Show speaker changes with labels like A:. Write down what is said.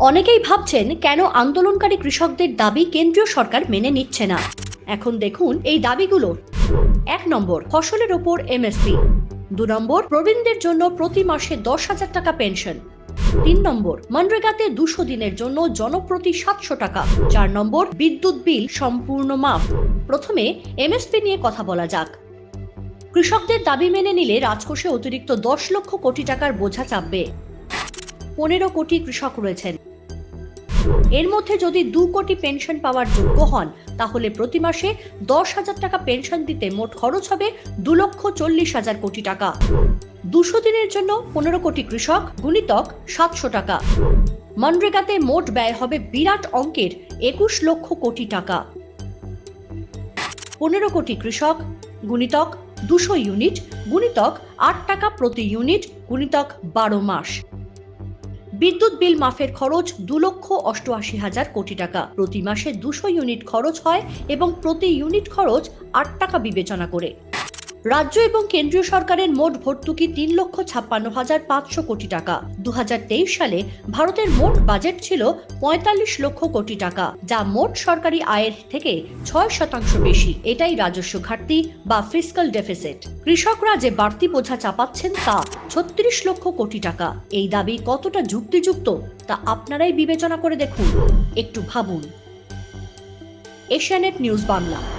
A: অনেকেই ভাবছেন কেন আন্দোলনকারী কৃষকদের দাবি কেন্দ্রীয় সরকার মেনে নিচ্ছে না। এখন দেখুন এই দাবিগুলো। এক নম্বর, ফসলের ওপর এমএসপি দু নম্বর, প্রবীণদের জন্য প্রতি মাসে দশ হাজার টাকা পেনশন। তিন নম্বর, মনরেগাতে দুশো দিনের জন্য জনপ্রতি সাতশো টাকা। চার নম্বর, বিদ্যুৎ বিল সম্পূর্ণ মাফ। প্রথমে এমএসপি নিয়ে কথা বলা যাক। কৃষকদের দাবি মেনে নিলে রাজকোষে অতিরিক্ত দশ লক্ষ কোটি টাকার বোঝা চাপবে। পনেরো কোটি কৃষক রয়েছেন। এর মধ্যে যদি দু কোটি পেনশন পাওয়ার যোগ্য হন, তাহলে প্রতি মাসে দশ হাজার টাকা পেনশন দিতে মোট খরচ হবে দু লক্ষ চল্লিশ হাজার কোটি টাকা। দুশো দিনের জন্য পনেরো কোটি কৃষক গুণিতক সাতশো টাকা। মনরেগাতে মোট ব্যয় হবে বিরাট অঙ্কের একুশ লক্ষ কোটি টাকা। পনেরো কোটি কৃষক গুণিতক দুশো ইউনিট, গুণিতক আট টাকা প্রতি ইউনিট, গুণিতক বারো মাস। বিদ্যুৎ বিল মাফের খরচ দু লক্ষ অষ্টআশি হাজার কোটি টাকা। প্রতি মাসে দুশো ইউনিট খরচ হয় এবং প্রতি ইউনিট খরচ আট টাকা বিবেচনা করে। রাজ্য এবং কেন্দ্রীয় সরকারের মোট ভর্তুকি তিন লক্ষ ছাপ্পান্ন হাজার পাঁচশো কোটি টাকা। দু সালে ভারতের মোট বাজেট ছিল পঁয়তাল্লিশ লক্ষ কোটি টাকা, যা মোট সরকারি আয়ের থেকে ছয় শতাংশ বেশি। এটাই রাজস্ব ঘাটতি বা ফিসকাল ডেফিসিট কৃষকরা যে বাড়তি বোঝা চাপাচ্ছেন তা ছত্রিশ লক্ষ কোটি টাকা। এই দাবি কতটা যুক্তিযুক্ত, তা আপনারাই বিবেচনা করে দেখুন। একটু ভাবুন। এশিয়ানেট নিউজ বাংলা।